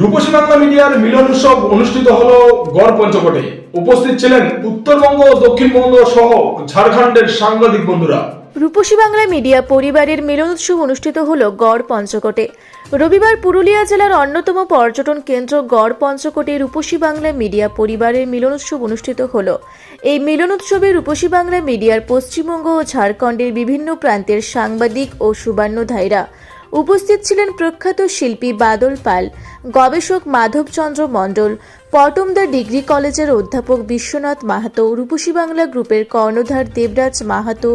রূপসী বাংলা মিডিয়ার মিলন উৎসব অনুষ্ঠিত হলো গড় পঞ্চকোটে। উপস্থিত ছিলেন উত্তরবঙ্গ ও দক্ষিণবঙ্গ সহ ঝাড়খণ্ডের সাংবাদিক বন্ধুরা। রূপসী বাংলা মিডিয়া পরিবারের মিলন উৎসব অনুষ্ঠিত হল গড় পঞ্চকোটে। রবিবার পুরুলিয়া জেলার অন্যতম পর্যটন কেন্দ্র গড় পঞ্চকোটে রূপসী বাংলা মিডিয়া পরিবারের মিলন উৎসব অনুষ্ঠিত হল। এই মিলন উৎসবে রূপসী বাংলা মিডিয়ার পশ্চিমবঙ্গ ও ঝাড়খণ্ডের বিভিন্ন প্রান্তের সাংবাদিক ও সুবর্ণধাইরা উপস্থিত ছিলেন প্রখ্যাত শিল্পী বাদল পাল, গবেষক মাধবচন্দ্র মণ্ডল পটমদা ডিগ্রি কলেজের অধ্যাপক বিশ্বনাথ মাহাতো, রূপসী বাংলা গ্রুপের কর্ণধার দেবরাজ মাহাতো,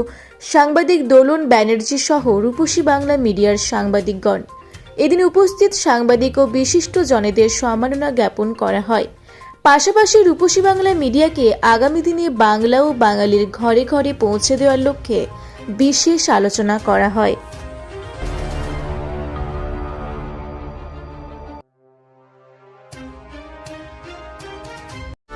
সাংবাদিক দোলন ব্যানার্জি সহ রূপসী বাংলা মিডিয়ার সাংবাদিকগণ। এদিন উপস্থিত সাংবাদিক ও বিশিষ্ট জনেদের সম্মাননা জ্ঞাপন করা হয়। পাশাপাশি রূপসী বাংলা মিডিয়াকে আগামী দিনে বাংলা ও বাঙালির ঘরে ঘরে পৌঁছে দেওয়ার লক্ষ্যে বিশেষ আলোচনা করা হয়।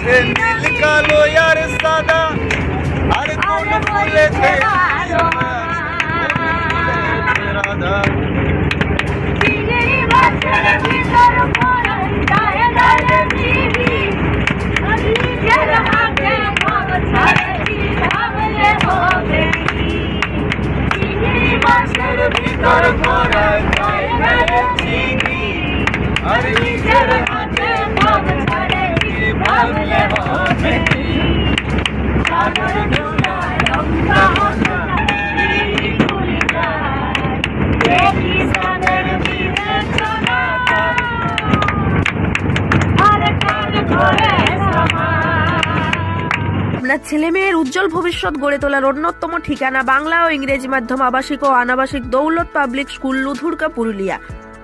ফুটেছে নীল কালো আর সাদা আরে কোন ফুলেছে রাধা ভিতর চিনি আরে নিজের ছেলে মেয়ের উজ্জ্বল ভবিষ্যৎ গড়ে তোলার অন্যতম ঠিকানা বাংলা ও ইংরেজি মাধ্যম আবাসিক ও অনাবাসিক দৌলত পাবলিক স্কুল, লুধুরকা, পুরুলিয়া।